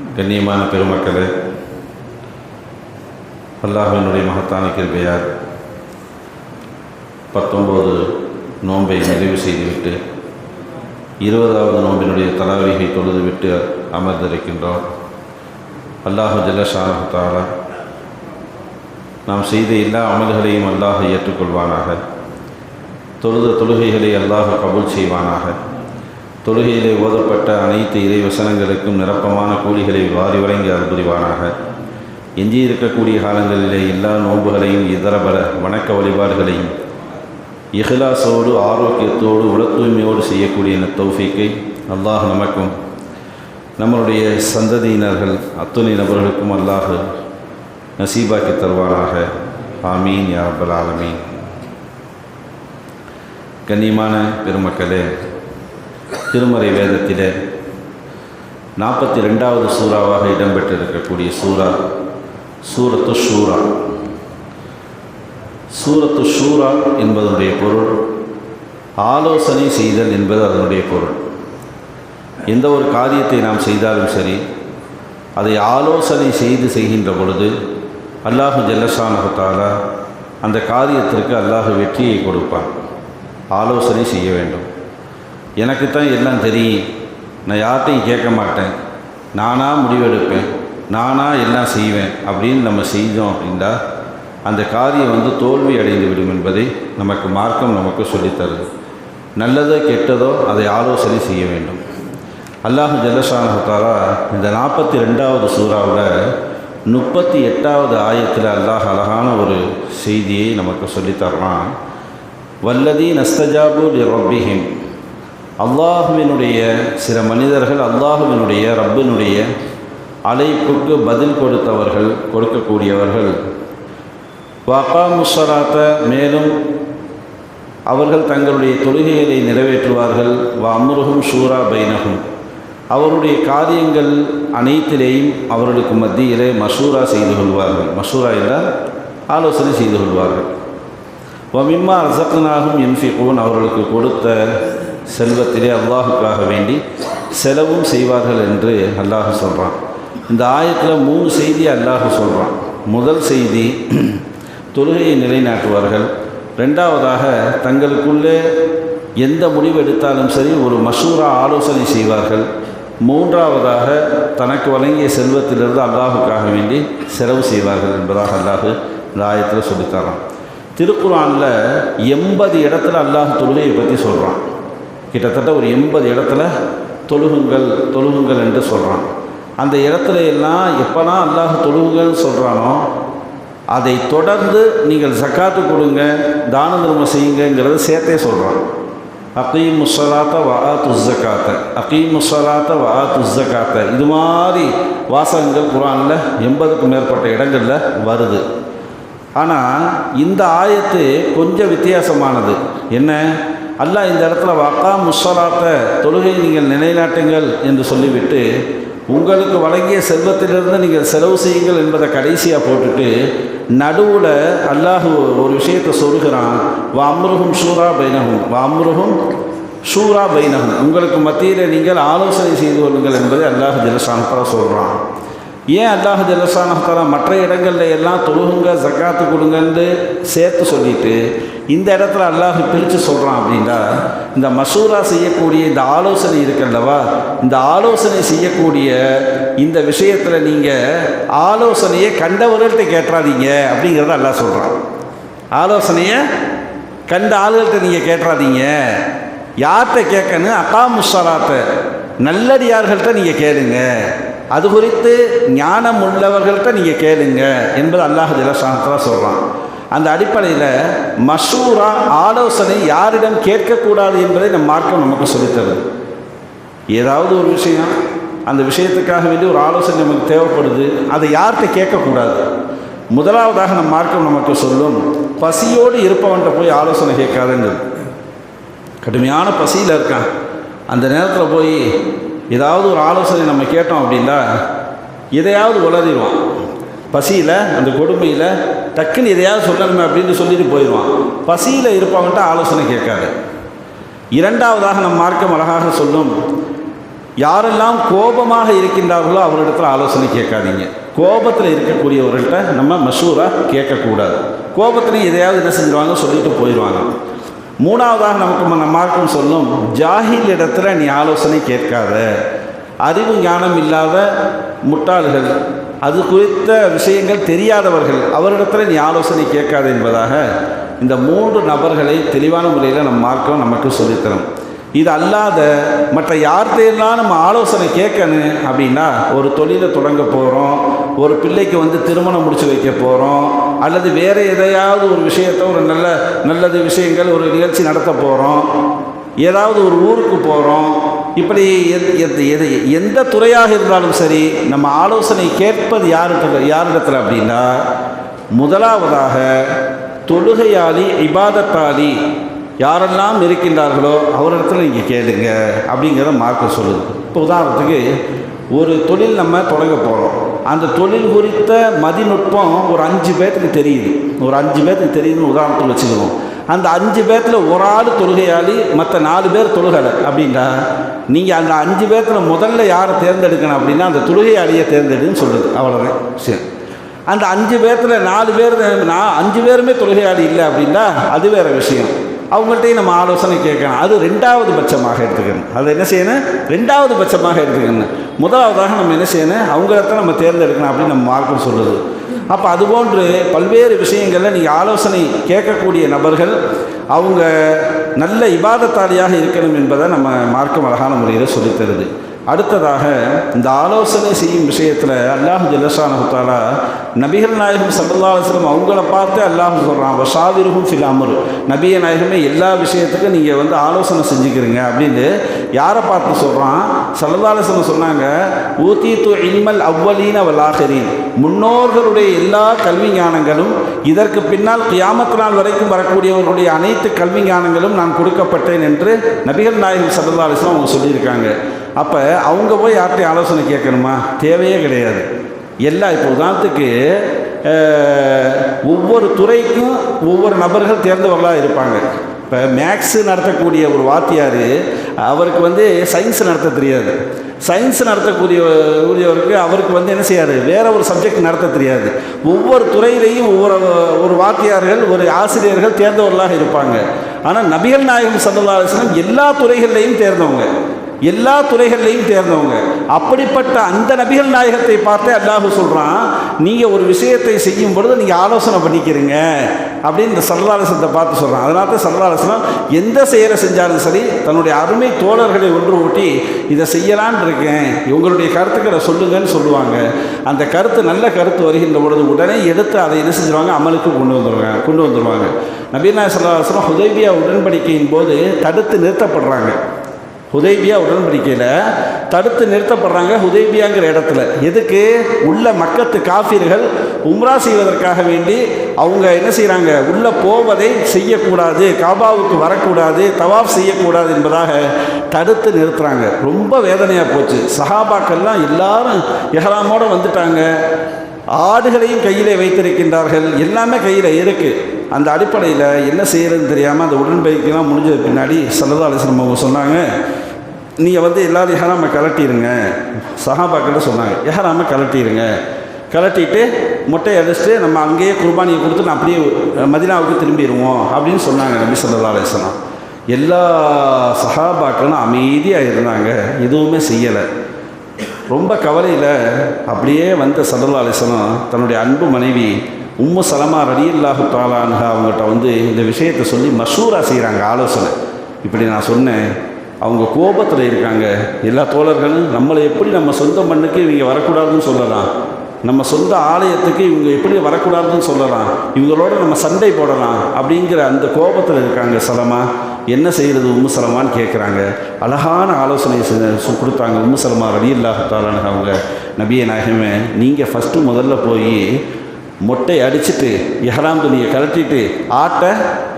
கண்ணியமான பெருமக்களே அல்லாஹினுடைய மகத்தான கிருபையார் பத்தொம்போது நோன்பை நிறைவு செய்துவிட்டு இருபதாவது நோம்பினுடைய தலாவிகை தொழுதுவிட்டு அமர்ந்திருக்கின்றோம். அல்லாஹு ஜல்லஷானஹாலா நாம் செய்த எல்லா அமல்களையும் அல்லாஹ் ஏற்றுக்கொள்வானாக. தொழுத தொழுகைகளை அல்லாஹ் கபூல் செய்வானாக. தொழுகையிலே ஓதப்பட்ட அனைத்து இறை வசனங்களுக்கும் நிரப்பமான கூலிகளை வாரி வழங்கி அருள் புரிவானாக. எஞ்சி இருக்கக்கூடிய காலங்களிலே எல்லா நோன்புகளையும் இதர பல வணக்க வழிபாடுகளையும் இஹ்லாசோடு ஆரோக்கியத்தோடு உள தூய்மையோடு செய்யக்கூடிய இந்த தௌஃபிக்கை அல்லாஹ் நமக்கும் நம்மளுடைய சந்ததியினர்கள் அத்துணை நபர்களுக்கும் அல்லாஹ் நசீபாக்கி தருவானாக. ஆமீன் யாபல் ஆலமீன். கண்ணியமான பெருமக்களே திருமறை வேதத்திலே நாற்பத்தி ரெண்டாவது சூறாவாக இடம்பெற்றிருக்கக்கூடிய சூறா சூரத்து ஷூரா. சூரத்து ஷூரா என்பதனுடைய பொருள் ஆலோசனை செய்தல் என்பது அதனுடைய பொருள். எந்த ஒரு காரியத்தை நாம் செய்தாலும் சரி அதை ஆலோசனை செய்து செய்கின்ற பொழுது அல்லாஹு ஜல்லசானகத்தாலா அந்த காரியத்திற்கு அல்லாஹு வெற்றியை கொடுப்பான். ஆலோசனை செய்ய வேண்டும். எனக்கு தான் எல்லாம் தெரியும். நான் யார்கிட்டையும் கேட்க மாட்டேன். நானாக முடிவெடுப்பேன். நானாக எல்லாம் செய்வேன். அப்படின்னு நம்ம செய்தோம் அப்படின்னா அந்த காரியம் வந்து தோல்வி அடைந்து விடும் என்பதை நமக்கு மார்க்கம் நமக்கு சொல்லித்தருது நல்லதோ கெட்டதோ அதை ஆலோசனை செய்ய வேண்டும். அல்லாஹு ஜல்லஷானஹாலா இந்த நாற்பத்தி ரெண்டாவது சூறாவில் முப்பத்தி எட்டாவது ஆயத்தில் அல்லாஹ் அழகான ஒரு செய்தியை நமக்கு சொல்லித்தர்றான் வல்லதி நஸ்தஜாபு ரப்பிஹிம் அல்லாஹுவினுடைய சில மனிதர்கள் அல்லாஹுவினுடைய ரப்பினுடைய அழைப்புக்கு பதில் கொடுத்தவர்கள் கொடுக்கக்கூடியவர்கள். வாக்கா முஷராத்த மேலும் அவர்கள் தங்களுடைய தொழுகைகளை நிறைவேற்றுவார்கள். வா அம்ருகும் ஷூரா பைனகும் அவருடைய காரியங்கள் அனைத்திலேயும் அவர்களுக்கு மத்தியிலே மஷூரா செய்து கொள்வார்கள். மசூரா என்றால் ஆலோசனை செய்து கொள்வார்கள். வமிம்மா ரசக்கனாகும் என்ஃபிகோன் அவர்களுக்கு கொடுத்த செல்வத்திலே அல்லாஹுக்காக வேண்டி செலவும் செய்வார்கள் என்று அல்லாஹ் சொல்கிறான் இந்த ஆயத்தில் மூணு செய்தி அல்லாஹ் சொல்கிறான் முதல் செய்தி தொழுகையை நிலைநாட்டுவார்கள். ரெண்டாவதாக தங்களுக்குள்ளே எந்த முடிவு எடுத்தாலும் சரி ஒரு மஷூரா ஆலோசனை செய்வார்கள். மூன்றாவதாக தனக்கு வழங்கிய செல்வத்திலிருந்து அல்லாஹுக்காக வேண்டி செலவு செய்வார்கள் என்பதாக அல்லாஹு இந்த ஆயத்தில் சொல்லித்தரான் திருக்குறானில் எண்பது இடத்துல அல்லாஹ் தொழுகையை பற்றி சொல்கிறான் கிட்டத்தட்ட ஒரு எண்பது இடத்துல தொழுகுங்கள் தொழுகுங்கள் என்று சொல்கிறான் அந்த இடத்துல எல்லாம் எப்போலாம் அல்லாஹ் தொழுகுங்கள்னு சொல்கிறானோ அதை தொடர்ந்து நீங்கள் சக்காத்து கொடுங்க தான தர்மம் செய்யுங்கிறத சேர்த்தே சொல்கிறான் அகீம் முசலாத்த வா துஸ்ஸக்காத்த அகீம் முசலாத்த வா துஸ்ஸக்காத்த இது மாதிரி வாசகங்கள் குரானில் எண்பதுக்கும் மேற்பட்ட இடங்களில் வருது. ஆனால் இந்த ஆயத்து கொஞ்சம் வித்தியாசமானது. என்ன? அல்லாஹ் இந்த இடத்துல வாக்கா முஸ்ஸலாத்த தொழுகை நீங்கள் நிலைநாட்டுங்கள் என்று சொல்லிவிட்டு உங்களுக்கு வழங்கிய செல்வத்திலிருந்து நீங்கள் செலவு செய்யுங்கள் என்பதை கடைசியாக போட்டுட்டு நடுவில் அல்லாஹு ஒரு விஷயத்தை சொல்கிறான் வாம்ருகும் ஷூரா பைனகும் வாம்ருகும் ஷூரா பைனகும் உங்களுக்கு மத்தியில் நீங்கள் ஆலோசனை செய்து கொள்ளுங்கள் என்பதை அல்லாஹ் ஜலசானத்தா சொல்கிறான் ஏன் அல்லாஹ் ஜலசானத்தலா மற்ற இடங்களில் எல்லாம் தொழுகுங்க ஜக்காத்து கொடுங்கன்னு சேர்த்து சொல்லிட்டு இந்த இடத்துல அல்லாஹ் பிரித்து சொல்கிறான் அப்படின்னா இந்த மசூரா செய்யக்கூடிய இந்த ஆலோசனை இருக்குல்லவா இந்த ஆலோசனை செய்யக்கூடிய இந்த விஷயத்தில் நீங்கள் ஆலோசனையை கண்டவர்கள்ட்ட கேட்டுறாதீங்க அப்படிங்கிறத அல்லாஹ் சொல்கிறான் ஆலோசனையை கண்ட ஆளுகள்கிட்ட நீங்கள் கேட்டுறாதீங்க யார்கிட்ட கேட்கணும்? அக்கா முஸ்ஸலாத்தை நல்லடியார்கள்ட்ட நீங்கள் கேளுங்க. அது குறித்து ஞானம் உள்ளவர்கள்ட்ட நீங்கள் கேளுங்க என்பது அல்லாஹ் ஜலசானத்தில் சொல்கிறான் அந்த அடிப்படையில் மஷூரா ஆலோசனை யாரிடம் கேட்கக்கூடாது என்பதை நம் மார்க்கம் நமக்கு சொல்லித்தருது. ஏதாவது ஒரு விஷயம் அந்த விஷயத்துக்காக வேண்டி ஒரு ஆலோசனை நமக்கு தேவைப்படுது அதை யார்கிட்ட கேட்கக்கூடாது? முதலாவதாக நம் மார்க்கம் நமக்கு சொல்லும் பசியோடு இருப்பவன்கிட்ட போய் ஆலோசனை கேட்காதுங்கிறது கடுமையான பசியில் இருக்கான். அந்த நேரத்தில் போய் ஏதாவது ஒரு ஆலோசனை நம்ம கேட்டோம் அப்படின்னா எதையாவது உளறிடுவான். பசியில் அந்த கொடுமையில் டக்குன்னு எதையாவது சொல்லணுமே அப்படின்னு சொல்லிட்டு போயிடுவான். பசியில் இருப்பவன்ட்ட ஆலோசனை கேட்காது. இரண்டாவதாக நம் மார்க்கம் அழகாக சொல்லும் யாரெல்லாம் கோபமாக இருக்கின்றார்களோ அவர்களிடத்தில் ஆலோசனை கேட்காதீங்க. கோபத்தில் இருக்கக்கூடியவர்கள்ட்ட நம்ம மஷூராக கேட்கக்கூடாது. கோபத்தில் எதையாவது என்ன செஞ்சுருவாங்க சொல்லிட்டு போயிடுவாங்க. மூணாவதாக நமக்கு நம்ம மார்க்கம் சொல்லும் ஜாகில் இடத்துல நீ ஆலோசனை கேட்காத. அறிவு ஞானம் இல்லாத முட்டாள்கள் அது குறித்த விஷயங்கள் தெரியாதவர்கள் அவரிடத்தில் நீ ஆலோசனை கேட்காத என்பதாக இந்த மூன்று நபர்களை தெளிவான முறையில் நம் மார்க்கம் நமக்கு சொல்லித்தரும். இது அல்லாத மற்ற யார்கிட்டையெல்லாம் நம்ம ஆலோசனை கேட்கணும் அப்படின்னா ஒரு தொழிலை தொடங்க போகிறோம் ஒரு பிள்ளைக்கு வந்து திருமணம் முடிச்சு வைக்க போகிறோம் அல்லது வேறு எதையாவது ஒரு விஷயத்தை ஒரு நல்ல நல்லது விஷயங்கள் ஒரு நிகழ்ச்சி நடத்த போகிறோம் ஏதாவது ஒரு ஊருக்கு போகிறோம் இப்படி எத்- எது எந்த துறையாக இருந்தாலும் சரி நம்ம ஆலோசனை கேட்பது யார்கிட்ட யாரிடத்தில் அப்படின்னா முதலாவதாக தொழுகையாளி இபாதத்தாளி யாரெல்லாம் இருக்கின்றார்களோ அவரிடத்துல நீங்கள் கேளுங்க அப்படிங்கிறத மார்க்க சொல்லுது. இப்போ உதாரணத்துக்கு ஒரு தொழில் நம்ம தொடங்க போகிறோம் அந்த தொழில் குறித்த மதிநுட்பம் ஒரு அஞ்சு பேர்த்துக்கு தெரியுது. ஒரு அஞ்சு பேர்த்துக்கு தெரியுதுன்னு உதாரணத்துக்கு வச்சுக்கிறோம் அந்த அஞ்சு பேர்த்தில் ஒரு ஆள் தொழுகையாளி மற்ற நாலு பேர் தொழுகலை அப்படின்னா நீங்கள் அந்த அஞ்சு பேர்த்தில் முதல்ல யாரை தேர்ந்தெடுக்கணும் அப்படின்னா அந்த தொழுகையாளியை தேர்ந்தெடுன்னு சொல்லுது. அவ்வளோதான் சரி. அந்த அஞ்சு பேர்த்தில் நாலு பேர் நான் அஞ்சு பேருமே தொழுகையாளி இல்லை அப்படின்னா அது வேறு விஷயம். அவங்கள்ட்டையும் நம்ம ஆலோசனை கேட்கணும். அது ரெண்டாவது பட்சமாக எடுத்துக்கணும். அதை என்ன செய்யணும்? ரெண்டாவது பட்சமாக எடுத்துக்கணும். முதலாவதாக நம்ம என்ன செய்யணும்? அவங்களத்தான் நம்ம தேர்ந்தெடுக்கணும் அப்படின்னு நம்ம மார்க்கம் சொல்லுது. அப்போ அதுபோன்று பல்வேறு விஷயங்களில் நீங்கள் ஆலோசனை கேட்கக்கூடிய நபர்கள் அவங்க நல்ல இபாதத்தாளியாக இருக்கணும் என்பதை நம்ம மார்க்கம் அழகான முறையில் சொல்லித் தருது அடுத்ததாக இந்த ஆலோசனை செய்யும் விஷயத்தில் அல்லாஹ் ஜல்லஷானஹுத்தாலா நபிகள் நாயகம் சல்லாஸ்லம் அவங்கள பார்த்து அல்லாஹ் சொல்கிறான் வஷாவிருகும் ஃபில் அமரு. நபிய நாயகமே எல்லா விஷயத்துக்கும் நீங்கள் வந்து ஆலோசனை செஞ்சுக்கிறீங்க அப்படின்னு யாரை பார்த்து சொல்கிறான் சல்லா சொன்னாங்க ஊத்தி து இல்மல் அவ்வலீன வல்லாஹரீன் முன்னோர்களுடைய எல்லா கல்வி ஞானங்களும் இதற்கு பின்னால் கியாமத்து நாள் வரைக்கும் வரக்கூடியவர்களுடைய அனைத்து கல்வி ஞானங்களும் நான் கொடுக்கப்பட்டேன் என்று நபிகள் நாயகம் சல்லா அவங்க சொல்லியிருக்காங்க. அப்போ அவங்க போய் யார்கிட்டையும் ஆலோசனை கேட்கணுமா? தேவையே கிடையாது. எல்லாம் இப்போ உதாரணத்துக்கு ஒவ்வொரு துறைக்கும் ஒவ்வொரு நபர்கள் தேர்ந்தவர்களாக இருப்பாங்க. இப்போ மேக்ஸு நடத்தக்கூடிய ஒரு வாத்தியார் அவருக்கு வந்து சயின்ஸ் நடத்த தெரியாது. சயின்ஸ் நடத்தக்கூடிய கூடியவருக்கு அவருக்கு வந்து என்ன செய்யாது வேறு ஒரு சப்ஜெக்ட் நடத்த தெரியாது. ஒவ்வொரு துறையிலையும் ஒவ்வொரு ஒரு வாத்தியார்கள் ஒரு ஆசிரியர்கள் தேர்ந்தவர்களாக இருப்பாங்க. ஆனால் நபிகள் நாயகம் சல்லா எல்லா துறைகள்லையும் தேர்ந்தவங்க. எல்லா துறைகள்லையும் தேர்ந்தவங்க. அப்படிப்பட்ட அந்த நபிகள் நாயகத்தை பார்த்தே அல்லாஹு சொல்கிறான் நீங்கள் ஒரு விஷயத்தை செய்யும் பொழுது நீங்கள் ஆலோசனை பண்ணிக்கிறீங்க. அப்படின்னு இந்த சல்லாலசத்தை பார்த்து சொல்கிறான் அதனால தான் சல்லாலசனம் எந்த செயலை செஞ்சாலும் சரி தன்னுடைய அருமை தோழர்களை ஒன்று ஊட்டி இதை செய்யலான்னு இருக்கேன். இவங்களுடைய கருத்துக்களை சொல்லுங்கன்னு சொல்லுவாங்க. அந்த கருத்து நல்ல கருத்து வருகின்ற பொழுது உடனே எடுத்து அதை என்ன செஞ்சுருவாங்க? அமலுக்கு கொண்டு வந்துடுவாங்க கொண்டு வந்துடுவாங்க நபீனா சல்லாஹலம் ஹுதைபியா உடன்படிக்கையின் போது தடுத்து நிறுத்தப்படுறாங்க. ஹுதைபியா உடன்படிக்கையில் தடுத்து நிறுத்தப்படுறாங்க ஹுதைபியாங்கிற இடத்துல. எதுக்கு? உள்ள மக்கத்து காஃபிர்கள் உம்ரா செய்வதற்காக வேண்டி அவங்க என்ன செய்கிறாங்க உள்ளே போவதை செய்யக்கூடாது காபாவுக்கு வரக்கூடாது தவாஃப் செய்யக்கூடாது என்பதாக தடுத்து நிறுத்துகிறாங்க ரொம்ப வேதனையாக போச்சு. சஹாபாக்கள்லாம் எல்லாரும் எஹராமோடு வந்துட்டாங்க. ஆடுகளையும் கையிலே வைத்திருக்கின்றார்கள். எல்லாமே கையில் இருக்குது அந்த அடிப்படையில் என்ன செய்கிறதுன்னு தெரியாமல் அந்த உடன்படிக்கைலாம் முடிஞ்சது பின்னாடி சல்லதா அலிஸ்லம் சொன்னாங்க. நீங்கள் வந்து எல்லாரும் எஹராம கலட்டிடுங்க சஹாபாக்கிட்ட சொன்னாங்க எஹராம கலட்டிடுங்க கலட்டிட்டு மொட்டை அடிச்சுட்டு நம்ம அங்கேயே குர்பானியை கொடுத்து நான் அப்படியே மதினாவுக்கு திரும்பிடுவோம் அப்படின்னு சொன்னாங்க நபி சல்லா அலிஸ்லாம் எல்லா சஹாபாக்களும் அமைதியாக இருந்தாங்க எதுவுமே செய்யலை. ரொம்ப கவலையில் அப்படியே வந்த சல்லல்லா அலிஸ்லாம் தன்னுடைய அன்பு மனைவி உம்மு சலமா ரடியில்லாஹு தாலான்ஹா அவங்ககிட்ட வந்து இந்த விஷயத்தை சொல்லி மஷூரா செய்கிறாங்க ஆலோசனை. இப்படி நான் சொன்னேன் அவங்க கோபத்தில் இருக்காங்க. எல்லா தோழர்களும் நம்மளை எப்படி நம்ம சொந்த மண்ணுக்கு இவங்க வரக்கூடாதுன்னு சொல்லலாம். நம்ம சொந்த ஆலயத்துக்கு இவங்க எப்படி வரக்கூடாதுன்னு சொல்லலாம். இவங்களோட நம்ம சண்டை போடலாம் அப்படிங்கிற அந்த கோபத்தில் இருக்காங்க சலமா. என்ன செய்கிறது உம்மு சலமான்னு கேட்குறாங்க அழகான ஆலோசனை செ- கொடுத்தாங்க உம்மு சலமா ரவி அல்லாஹாலான அவங்க நபிய நாயகமே. நீங்கள் ஃபஸ்ட்டு முதல்ல போய் மொட்டை அடிச்சுட்டு எஹராம் துணியை கலட்டிட்டு ஆட்டை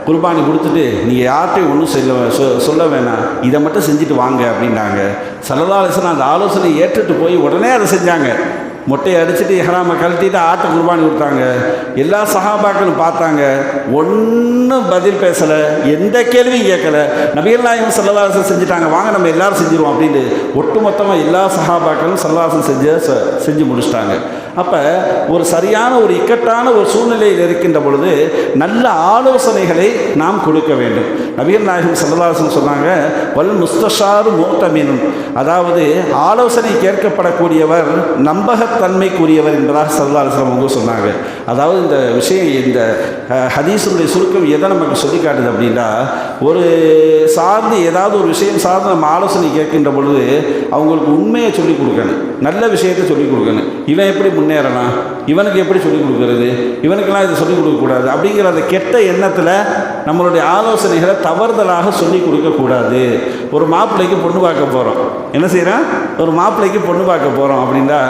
குர்பானி கொடுத்துட்டு நீங்கள் யார்கிட்டையும் ஒன்றும் சொல்ல சொ- சொல்ல வேணாம். இதை மட்டும் செஞ்சுட்டு வாங்க அப்படின்னாங்க. சல்லல்லாஹு அந்த ஆலோசனை ஏற்றுட்டு போய் உடனே அதை செஞ்சாங்க. மொட்டையை அடிச்சுட்டு இஹ்ராமை கழட்டிட்டு ஆட்டை குர்பானி கொடுத்தாங்க. எல்லா சஹாபாக்களும் பார்த்தாங்க. ஒன்றும் பதில் பேசலை. எந்த கேள்வியும் கேட்கல. நபிகள் நாயகம் சல்லவாசம் செஞ்சுட்டாங்க. வாங்க நம்ம எல்லாரும் செஞ்சிருவோம் அப்படின்னு ஒட்டுமொத்தமாக எல்லா சஹாபாக்களும் சல்லவாசம் செஞ்சு செஞ்சு முடிச்சிட்டாங்க. அப்போ ஒரு சரியான ஒரு இக்கட்டான ஒரு சூழ்நிலையில் இருக்கின்ற பொழுது நல்ல ஆலோசனைகளை நாம் கொடுக்க வேண்டும். நபிகள் நாயகம் சல்லவாசம் சொன்னாங்க வல் முஸ்தஷாரு மூத்தமீனும் அதாவது ஆலோசனை கேட்கப்படக்கூடியவர் நம்பகத்தன்மைக்குரியவர் என்பதாக சல்லாஸ்லம் அவங்க சொன்னாங்க. அதாவது இந்த விஷயம் இந்த ஹதீசனுடைய ஹதீஸுடைய சுருக்கம் எதை நமக்கு சொல்லி காட்டுது அப்படின்னா ஒரு சார்ந்து ஏதாவது ஒரு விஷயம் சார்ந்து நம்ம ஆலோசனை கேட்கின்ற பொழுது அவங்களுக்கு உண்மையை சொல்லிக் கொடுக்கணும். நல்ல விஷயத்தை சொல்லிக் கொடுக்கணும். இவன் எப்படி முன்னேறலாம். இவனுக்கு எப்படி சொல்லிக் கொடுக்கறது? இவனுக்கெல்லாம் இதை சொல்லிக் கொடுக்கக்கூடாது அப்படிங்கிற அந்த கெட்ட எண்ணத்தில் நம்மளுடைய ஆலோசனைகளை தவறுதலாக சொல்லிக் கொடுக்கக்கூடாது ஒரு மாப்பிள்ளைக்கு பொண்ணு பார்க்க போகிறோம் என்ன செய்கிறோம் ஒரு மாப்பிள்ளைக்கு பொண்ணு பார்க்க போகிறோம் அப்படின்னா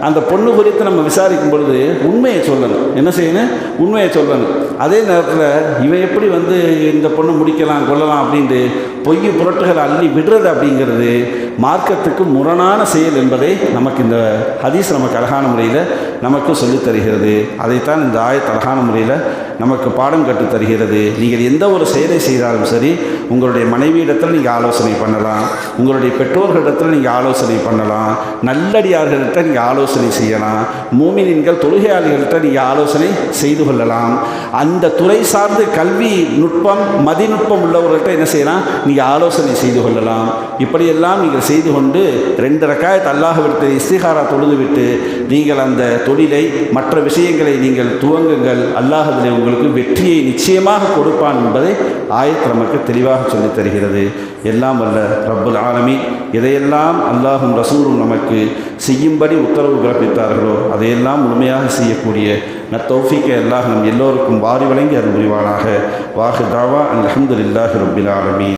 அந்த பொண்ணு குறித்து நம்ம விசாரிக்கும் பொழுது உண்மையை சொல்லணும். என்ன செய்யணும்? உண்மையை சொல்லணும். அதே நேரத்தில் இவன் எப்படி வந்து இந்த பொண்ணு முடிக்கலாம் கொள்ளலாம் அப்படின்ட்டு பொய் புரட்டுகளை அள்ளி விடுறது அப்படிங்கிறது மார்க்கத்துக்கு முரணான செயல் என்பதை நமக்கு இந்த ஹதீஸ் நமக்கு அழகான முறையில் நமக்கு சொல்லித் தருகிறது அதைத்தான் இந்த ஆயத் அழகான முறையில் நமக்கு பாடம் கற்றுத் தருகிறது நீங்கள் எந்த ஒரு செயலை செய்தாலும் சரி உங்களுடைய மனைவியிடத்தில் நீங்கள் ஆலோசனை பண்ணலாம். உங்களுடைய பெற்றோர்களிடத்தில் நீங்கள் ஆலோசனை பண்ணலாம். நல்லடியார்கள்ட்ட நீங்கள் ஆலோசனை செய்யலாம். மூமினின்கள் தொழுகையாளிகள்கிட்ட நீங்கள் ஆலோசனை செய்து கொள்ளலாம். அந்த துறை சார்ந்து கல்வி நுட்பம் மதிநுட்பம் உள்ளவர்கள்ட்ட என்ன செய்யலாம்? நீங்கள் ஆலோசனை செய்து கொள்ளலாம். இப்படியெல்லாம் நீங்கள் செய்து கொண்டு ரெண்டு ரக்காயத் அல்லாஹ்விட்டு இஸ்திகாரா தொழுது விட்டு நீங்கள் அந்த தொழிலை மற்ற விஷயங்களை நீங்கள் துவங்குங்கள். அல்லாஹதிலே உங்களுக்கு வெற்றியை நிச்சயமாக கொடுப்பான் என்பதை ஆயத் நமக்கு தெளிவாக சொல்லித் தருகிறது. எல்லாம் வல்ல ரப்புல் ஆலமி எதையெல்லாம் அல்லாஹும் ரசூலும் நமக்கு செய்யும்படி உத்தரவு பிறப்பித்தார்களோ அதையெல்லாம் முழுமையாக செய்யக்கூடிய நத்தௌஃபிக்கை அல்லாஹ் நம் எல்லோருக்கும் வாரி வழங்கி அருள் புரிவானாக வாஹு தாவா. அல்ஹம்துலில்லாஹி ரப்பில் ஆலமி